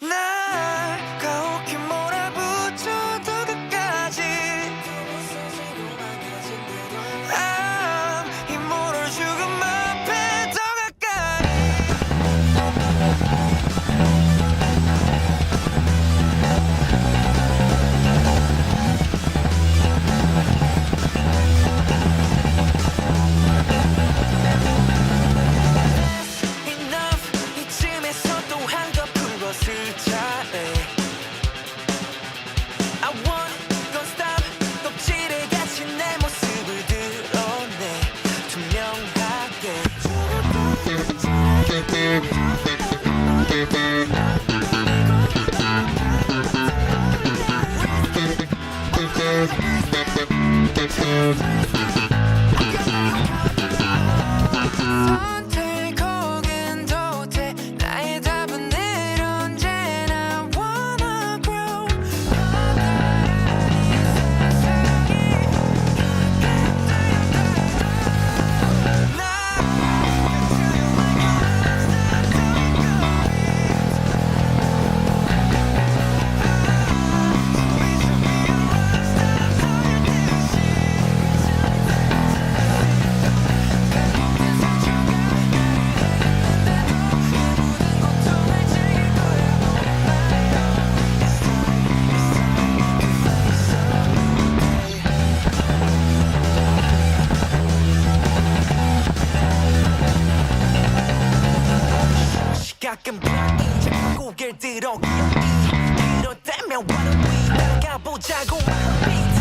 No! 가끔 변기 자꾸 고개를 들어. 기억이 이럴 때면 why don't we 나가보자고. why don't we